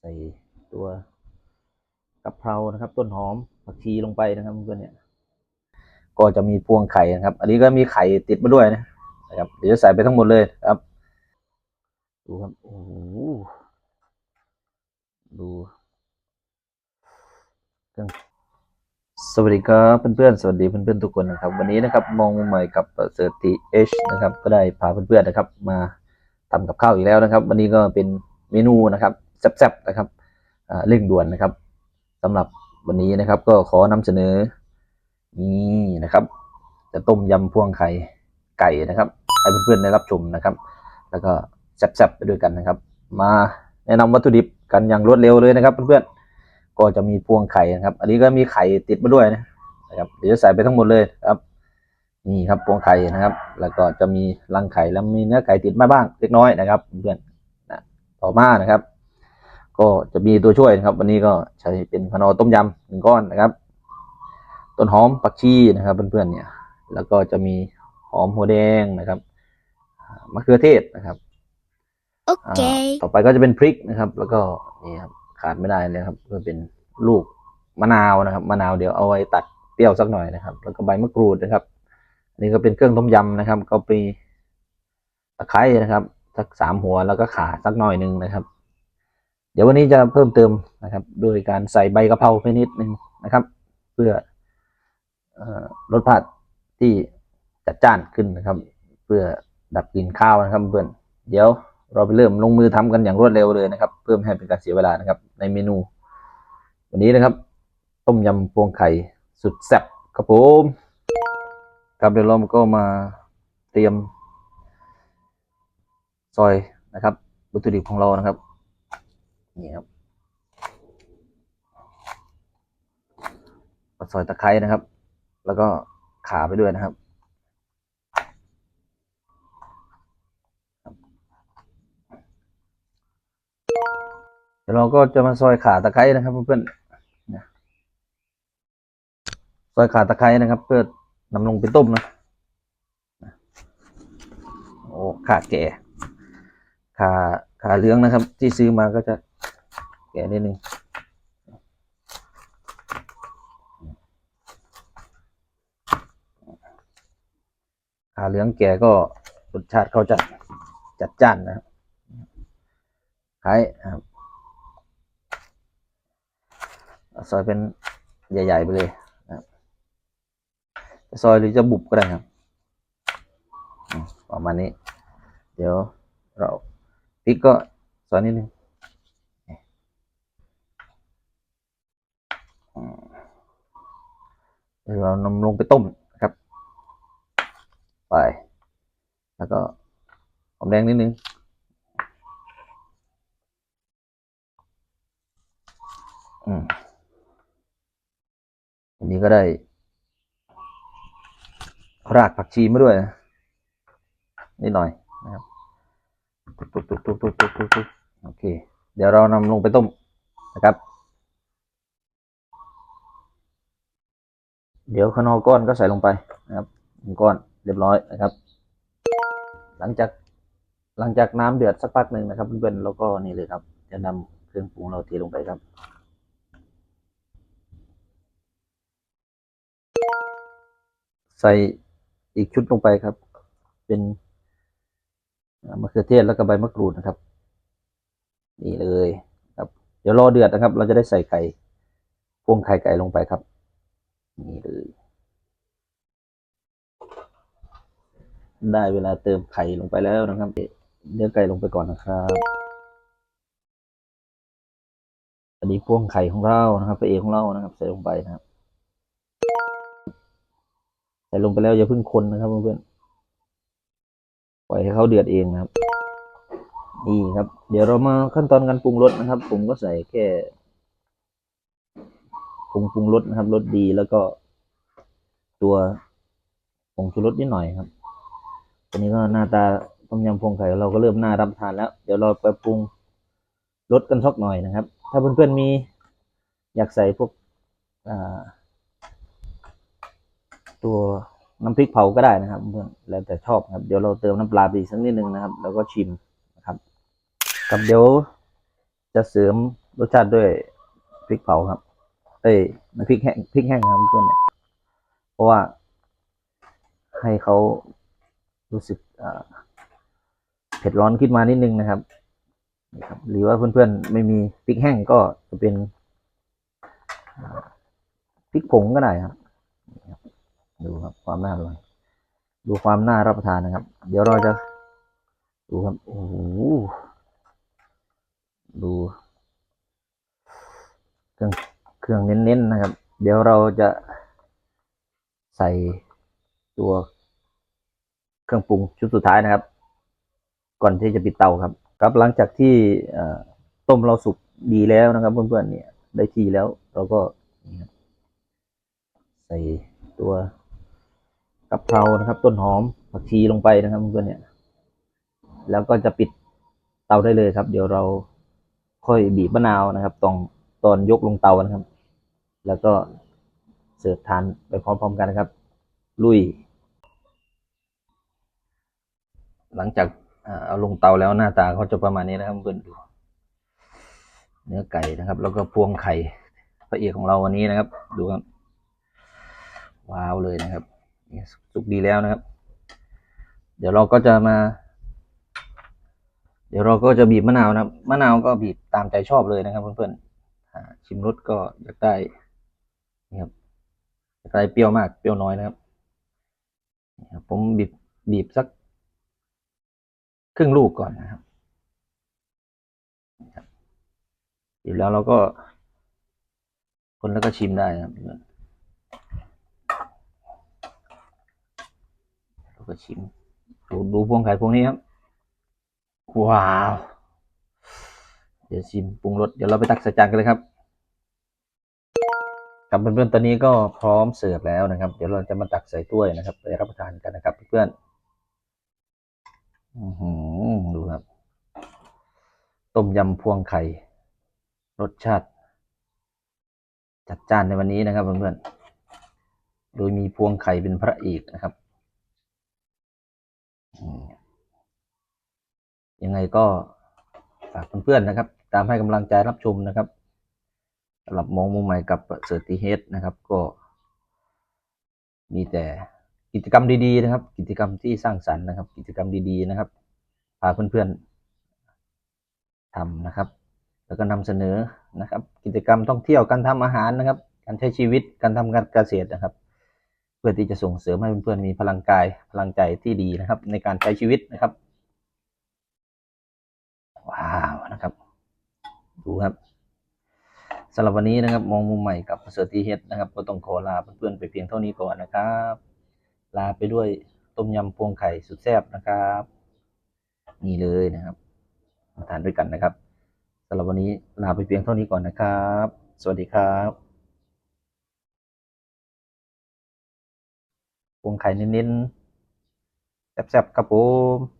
ใส่ตัวกะเพรานะครับ ต้นหอมผักชีลงไปนะครับเพื่อนเนี่ย ก็จะมีพวงไข่นะครับ อันนี้ก็มีไข่ติดมาด้วยนะนะครับ เดี๋ยวจะใส่ไปทั้งหมดเลยครับ ดูครับโอ้โหดูสวัสดีครับเพื่อนๆสวัสดีเพื่อนๆทุกคนนะครับ วันนี้นะครับมองใหม่กับเซอร์ตีเอชนะครับ ก็ได้พาเพื่อนๆนะครับ มาทำกับข้าวอีกแล้วนะครับ วันนี้ก็เป็นเมนูนะครับ แซ่บๆนะครับเร่งด่วนนะครับสำหรับวันนี้นะครับก็ขอนำเสนอนี่นะครับ จะต้มยำพวงไข่ไก่นะครับให้เพื่อนๆได้รับชมนะครับ แล้วก็แซ่บๆไปด้วยกันนะครับ มาแนะนำวัตถุดิบกันอย่างรวดเร็วเลยนะครับ เพื่อนๆก็จะมีพวงไข่นะครับ อันนี้ก็มีไข่ติดมาด้วยนะนะครับเดี๋ยวจะใส่ไปทั้งหมดเลยครับนี่ครับพวงไข่นะครับ แล้วก็จะมีรังไข่แล้วมีเนื้อไก่ติดมาบ้างเล็กน้อยนะครับ เพื่อนๆนะต่อมานะครับ ก็จะมีตัวช่วยนะครับ วันนี้ก็ใช้เป็นขนอต้มยำหนึ่งก้อนนะครับ ต้นหอมผักชีนะครับเพื่อนๆเนี่ย แล้วก็จะมีหอมหัวแดงนะครับอ่ามะเขือเทศนะครับอ่า Okay. ต่อไปก็จะเป็นพริกนะครับ แล้วก็นี่ครับขาดไม่ได้เลยครับก็เป็นลูกมะนาวนะครับมะนาวเดี๋ยวเอาไว้ตัดเปรี้ยวสักหน่อยนะครับ แล้วก็ใบมะกรูดนะครับอันนี้ก็เป็นเครื่องต้มยำนะครับ ก็ไปตะไคร้นะครับสักสามหัวแล้วก็ข่าสักหน่อยหนึ่งนะครับเดี๋ยววันนี้จะเพิ่มเติมนะครับ โดยการใส่ใบกะเพราไปนิดนึงนะครับ เพื่อเอ่อรสผัดที่จัดจ้านขึ้นนะครับ เพื่อดับกลิ่นข้าวนะครับเพื่อนเดี๋ยวเราไปเริ่มลงมือทำกันอย่างรวดเร็วเลยนะครับ เพื่อไม่ให้เป็นการเสียเวลานะครับ ในเมนู วันนี้นะครับ ต้มยำพวงไข่สุดแซ่บครับผมครับเดี๋ยวเราก็มาเตรียมซอยนะครับวัตถุดิบของเรานะครับ นี่ครับซอยตะไคร้นะครับ แล้วก็ขาไปด้วยนะครับ เดี๋ยวเราก็จะมาซอยขาตะไคร้นะครับเพื่อนๆซอยขาตะไคร้นะครับ เพื่อนำลงไปต้มนะโอ้ขาแก่ขาขาเหลืองนะครับ ที่ซื้อมาก็จะ แก่นิดนึงขาเหลืองแก่ก็รสชาติเขาจะจัดจ้านนะครับคล้ายนะครับซอยเป็นใหญ่ ๆ ไปเลยนะครับซอยหรือจะบุบก็ได้ครับประมาณนี้ เดี๋ยวเราพริกก็ซอยนิดนึง เรานำลงไปต้มนะครับ ไป แล้วก็หอมแดงนิดนึงอืมอันนี้ก็ได้ รากผักชีมาด้วยนิดหน่อยนะครับตุ๊บตุ๊บตุ๊บตุ๊บตุ๊บตุ๊บโอเค เดี๋ยวเรานำลงไปต้มนะครับ เดี๋ยวขนอก้อนก็ใส่ลงไปนะครับหนึ่งก้อนเรียบร้อยนะครับ หลังจากหลังจากน้ำเดือดสักพักหนึ่งนะครับเพื่อนๆเราก็นี่เลยครับจะนำเครื่องปรุงเราเทลงไปครับ ใส่อีกชุดลงไปครับ เป็นมะเขือเทศแล้วก็ใบมะกรูดนะครับ นี่เลยครับ เดี๋ยวรอเดือดนะครับ เราจะได้ใส่ไข่พวงไข่ไก่ลงไปครับ นี่เลย ได้เวลาเติมไข่ลงไปแล้วนะครับเนื้อไก่ลงไปก่อนนะครับอันนี้พวงไข่ของเรานะครับพระเอกของเรานะครับ ใส่ลงไปนะครับ ใส่ลงไปแล้วอย่าเพิ่งคนนะครับเพื่อนๆปล่อยให้เขาเดือดเองนะครับ นี่ครับ เดี๋ยวเรามาขั้นตอนการปรุงรสนะครับ ผมก็ใส่แค่ ผงปรุงรสนะครับรสดีแล้วก็ตัวผงชูรสนิดหน่อยครับตอนนี้ก็หน้าตาต้มยำพงไข่เราก็เริ่มน่ารับทานแล้ว เดี๋ยวเราไปปรุงรสกันสักหน่อยนะครับ ถ้าเพื่อนๆมีอยากใส่พวกตัวน้ำพริกเผาก็ได้นะครับเพื่อนแล้วแต่ชอบครับ เดี๋ยวเราเติมน้ำปลาไปอีกสักนิดนึงนะครับ แล้วก็ชิมนะครับ กับเดี๋ยวจะเสริมรสชาติด้วยพริกเผาครับ อ้ยน้ำพริกแห้งพริกแห้งครับเพื่อนเนี่ยเพราะว่าให้เขารู้สึกเผ็ดร้อนขึ้นมานิดนึงนะครับนี่ครับหรือว่าเพื่อนๆไม่มีพริกแห้งก็จะเป็นพริกผงก็ได้ครับนี่ครับ ดูครับความน่าอร่อยดูความน่ารับประทานนะครับ เดี๋ยวเราจะดูครับโอ้โหดูเครื่อง เครื่องเน้นๆนะครับ เดี๋ยวเราจะใส่ตัวเครื่องปรุงชุดสุดท้ายนะครับ ก่อนที่จะปิดเตาครับ ครับหลังจากที่ต้มเราสุกดีแล้วนะครับ เพื่อนๆเนี่ย ได้ที่แล้วเราก็ใส่ตัวกะเพรานะครับ ต้นหอมผักชีลงไปนะครับเพื่อนๆเนี่ย แล้วก็จะปิดเตาได้เลยครับ เดี๋ยวเราค่อยบีบมะนาวนะครับตอนตอนยกลงเตานะครับ แล้วก็เสิร์ฟทานไปพร้อมๆกันนะครับ ลุย หลังจากเอาลงเตาแล้วหน้าตาเขาจะประมาณนี้นะครับเพื่อนๆดูเนื้อไก่นะครับ แล้วก็พวงไข่พระเอกของเราวันนี้นะครับ ดูครับว้าวเลยนะครับสุกดีแล้วนะครับ เดี๋ยวเราก็จะมา เดี๋ยวเราก็จะบีบมะนาวนะครับ มะนาวก็บีบตามใจชอบเลยนะครับเพื่อนๆชิมรสก็อยากได้ นี่ครับอยากได้เปรี้ยวมากเปรี้ยวน้อยนะครับ ผมบีบบีบสักครึ่งลูกก่อนนะครับบีบแล้วเราก็ คนแล้วก็ชิมได้นะครับเพื่อนเราก็ชิมดูดูพวงไข่พวงนี้ครับ ว้าว เดี๋ยวชิมปรุงรสเดี๋ยวเราไปตักใส่จานกันเลยครับ ครับเพื่อนๆตอนนี้ก็พร้อมเสิร์ฟแล้วนะครับ เดี๋ยวเราจะมาตักใส่ถ้วยนะครับไปรับประทานกันนะครับเพื่อนๆดูครับ ต้มยำพวงไข่ รสชาติ จัดจ้านในวันนี้นะครับเพื่อนๆ โดยมีพวงไข่เป็นพระเอกนะครับ ยังไงก็ฝากเพื่อนๆนะครับ ตามให้กำลังใจรับชมนะครับ สำหรับมองมุมใหม่กับเซอร์ติเฮดนะครับ ก็มีแต่กิจกรรมดีๆนะครับ กิจกรรมที่สร้างสรรค์นะครับ กิจกรรมดีๆนะครับพาเพื่อนๆทำนะครับ แล้วก็นำเสนอนะครับ กิจกรรมท่องเที่ยวการทำอาหารนะครับ การใช้ชีวิตการทำการเกษตรนะครับ เพื่อที่จะส่งเสริมให้เพื่อนๆมีพลังกายพลังใจที่ดีนะครับ ในการใช้ชีวิตนะครับว้าวนะครับ ดูครับ สำหรับวันนี้นะครับมองมุมใหม่กับเซอร์ตีเฮดนะครับก็ต้องขอลาเพื่อนๆไปเพียงเท่านี้ก่อนนะครับ ลาไปด้วยต้มยำพวงไข่สุดแซ่บนะครับ นี่เลยนะครับมาทานด้วยกันนะครับสำหรับวันนี้ลาไปเพียงเท่านี้ก่อนนะครับ สวัสดีครับพวงไข่เน้นๆแซ่บๆครับผม